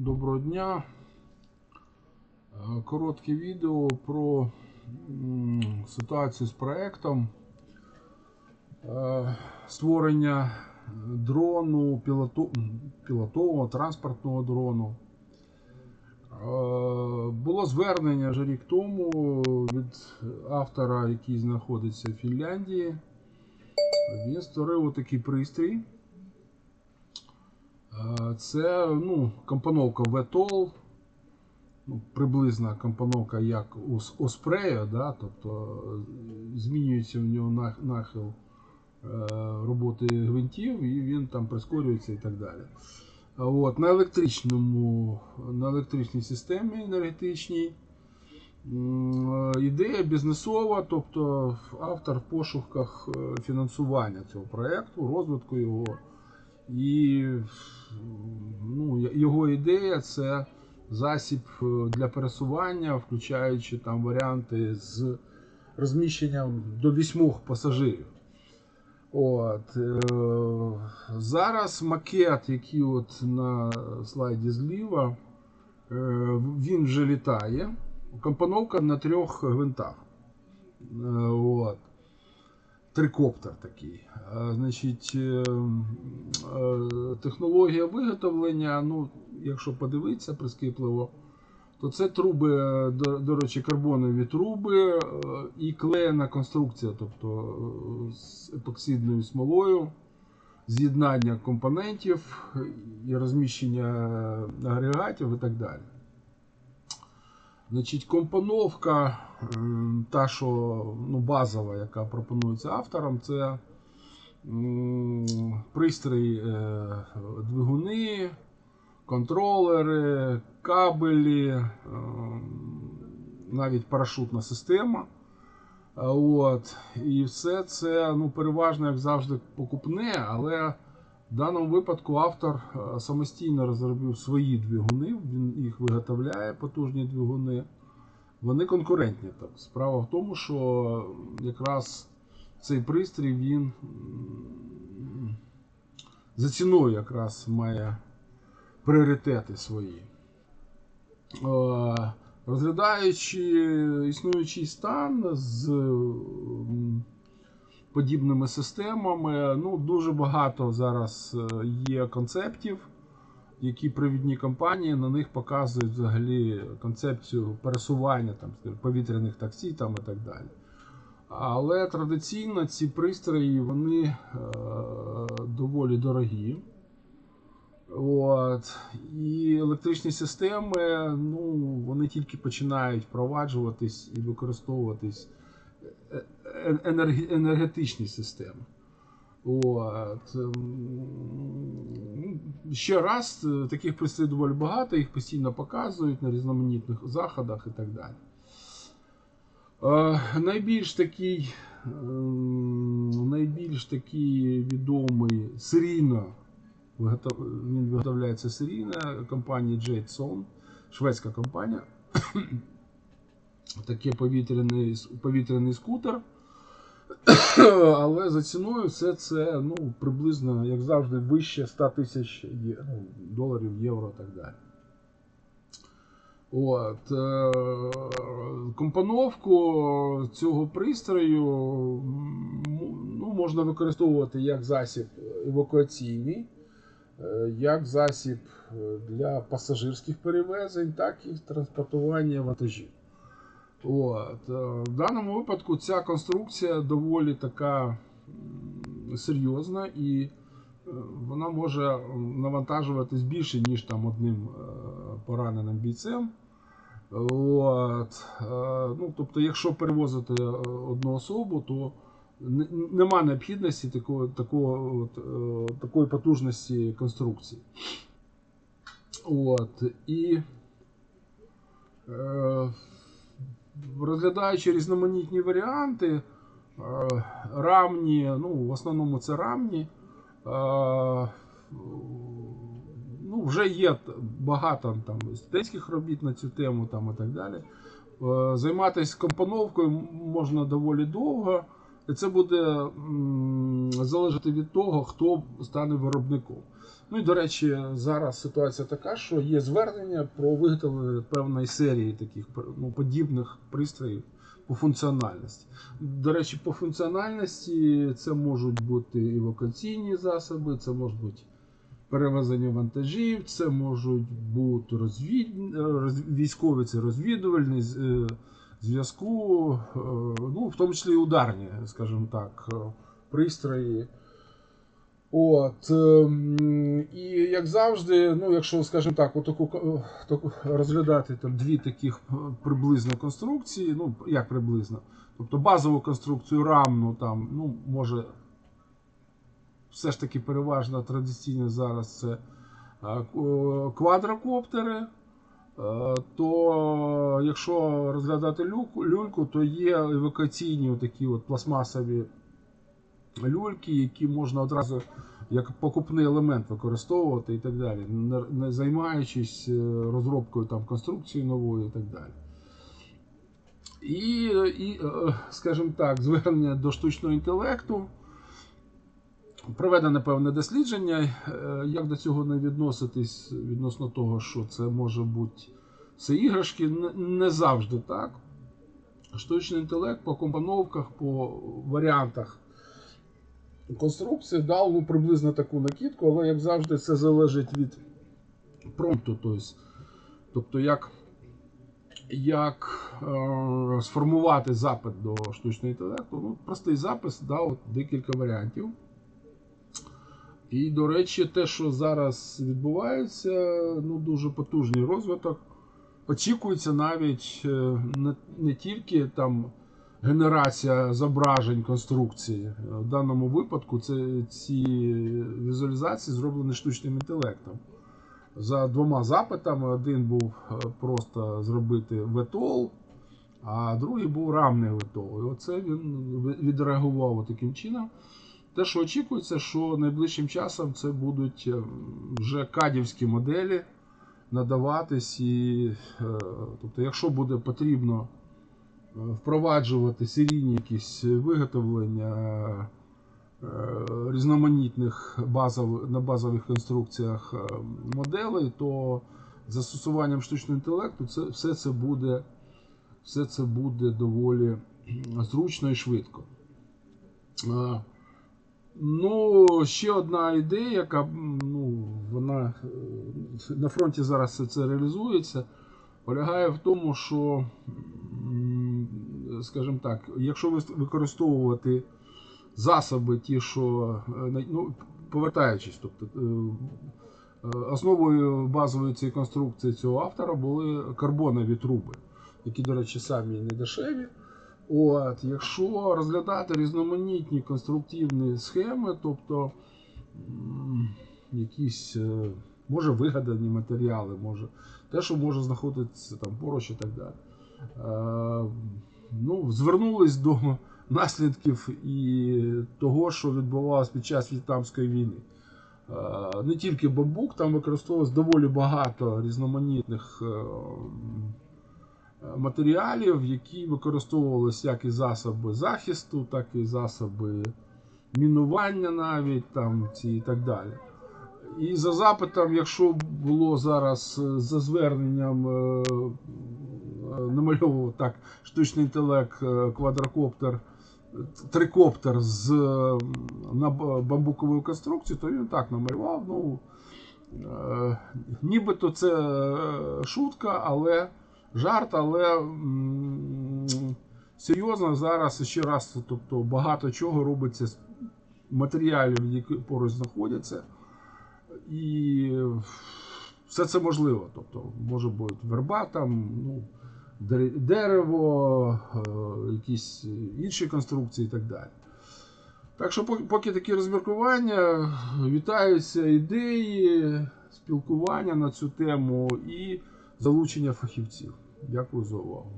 Доброго дня. Е, Коротке відео про ситуацію з проектом е, створення дрону, пілотового транспортного дрону. Е, Було звернення вже рік тому від автора, який знаходиться в Фінляндії. Він створив такий пристрій. Це ну, компоновка VTOL, ну, приблизна компоновка як у Osprey, да, тобто е, змінюється в нього нахил е, роботи гвинтів, і він там прискорюється і так далі. От, на, електричному, на електричній системі енергетичній. Е, Ідея бізнесова, тобто автор в пошуках фінансування цього проєкту, розвитку його. І ну, його ідея це засіб е, для пересування, включаючи там варіанти з розміщенням до вісьмох пасажирів. От, е, зараз макет, який от на слайді зліва, е, він вже літає. Компоновка на трьох гвинтах. От. Трикоптер такий. Е, Значить, е, е, технологія виготовлення, ну, якщо подивитися прискіпливо, то це труби, до, до речі, карбонові труби і клеєна конструкція, тобто з епоксидною смолою, з'єднання компонентів і розміщення агрегатів і так далі. Значить, компоновка, та, що ну, базова, яка пропонується автором, це пристрій е, двигуни, контролери, кабелі, ем, навіть парашутна система. От. І все це ну, переважно, як завжди, покупне, але в даному випадку автор е, самостійно розробив свої двигуни, він їх виготовляє, потужні двигуни. Вони конкурентні. Так. Справа в тому, що якраз цей пристрій він за ціною якраз має пріоритети свої. Е, Розглядаючи існуючий стан з подібними системами, ну, дуже багато зараз е, є концептів, які провідні компанії на них показують взагалі концепцію пересування там, повітряних таксі там, і так далі. Але традиційно ці пристрої вони е, доволі дорогі. От. І електричні системи, ну, вони тільки починають впроваджуватись і використовуватись енергетичні системи. От. ем, Ще раз, е, таких доволі багато, їх постійно показують на різноманітних заходах і так далі. Е, найбільш такий, ем, найбільш такий відомий серійно він виготовляється серійно компанії Jadson, шведська компанія. Такий повітряний, повітряний скутер. Але за ціною все це ну, приблизно, як завжди, вище 100 тисяч ну, доларів, євро і так далі. От, е, компоновку цього пристрою ну, можна використовувати як засіб евакуаційний, е, як засіб для пасажирських перевезень, так і транспортування вантажів. От. е, В даному випадку ця конструкція доволі така серйозна і е, вона може навантажуватись більше, ніж там одним е, пораненим бійцем. От. Ну, тобто, якщо перевозити одну особу, то нема необхідності от, е, такої потужності конструкції. От. І розглядаючи різноманітні варіанти, е, рамні, ну, в основному це рамні. е, Ну, вже є багато там студентських робіт на цю тему там, і так далі. Е, Займатися компоновкою можна доволі довго. І це буде залежати від того, хто стане виробником. Ну і до речі, зараз ситуація така, що є звернення про виготовлення певної серії таких ну, подібних пристроїв по функціональності. До речі, по функціональності це можуть бути евакуаційні засоби, це можуть бути перевезення вантажів, це можуть бути розвід... роз... військові, це розвідувальні е, зв'язку, е, ну, в тому числі і ударні, скажімо так, пристрої. От, ем, і як завжди, ну, якщо, скажімо так, отаку, ко- таку розглядати там дві таких е, приблизно конструкції, ну, як приблизно, тобто базову конструкцію рамну, там, ну, може, все ж таки переважно традиційно зараз це е, квадрокоптери, е, то якщо розглядати люльку, то є евакуаційні такі от пластмасові люльки, які можна одразу як покупний елемент використовувати і так далі, не, займаючись е, розробкою там конструкції нової і так далі. І, і е, скажімо так, звернення до штучного інтелекту. Проведене певне дослідження, е, як до цього не відноситись відносно того, що це може бути це іграшки, не завжди так. Штучний інтелект по компоновках, по варіантах конструкції дав ну, приблизно таку накидку, але як завжди, це залежить від промпту. Тобто, тобто як, як е, сформувати запит до штучного інтелекту. Ну, простий запис дав декілька варіантів. І, до речі, те, що зараз відбувається, ну, дуже потужний розвиток. Очікується навіть е, не, не тільки там генерація зображень конструкції. В даному випадку це, ці візуалізації зроблені штучним інтелектом. За двома запитами один був е, просто зробити ветол, а другий був рамний ветол. І оце він відреагував таким чином. Те, що очікується, що найближчим часом це будуть е, вже кадівські моделі надаватись. І, е, тобто, якщо буде потрібно впроваджувати серійні якісь виготовлення е, різноманітних базов, на базових конструкціях е, моделей, то застосуванням штучного інтелекту це, все, це буде, все це буде доволі зручно і швидко. Е, Ну, ще одна ідея, яка ну, вона на фронті зараз це реалізується, полягає в тому, що, скажімо так, якщо використовувати засоби, ті, що е, ну, повертаючись, тобто е, е, основою базової цієї конструкції цього автора були карбонові труби, які, до речі, самі не дешеві. От, якщо розглядати різноманітні конструктивні схеми, тобто якісь, може вигадані матеріали, може те, що може знаходитися там поруч і так далі. Ну, звернулись до наслідків і того, що відбувалося під час В'єтнамської війни. Е, Не тільки бамбук, там використовувалось доволі багато різноманітних е, матеріалів, які використовувалися як і засоби захисту, так і засоби мінування навіть там ці і так далі. І за запитом, якщо було зараз е, за зверненням намальовував так штучний інтелект, е, квадрокоптер, е, трикоптер з е, на бамбуковою конструкцією, то він так намалював. Ну, е, нібито це е, шутка, але жарт, але серйозно зараз ще раз, тобто багато чого робиться з матеріалів, які поруч знаходяться. І все це можливо. Тобто, може бути верба, там, ну, дерево, е, якісь інші конструкції і так далі. Так що поки, такі розміркування, вітаються ідеї, спілкування на цю тему і залучення фахівців. Дякую за увагу.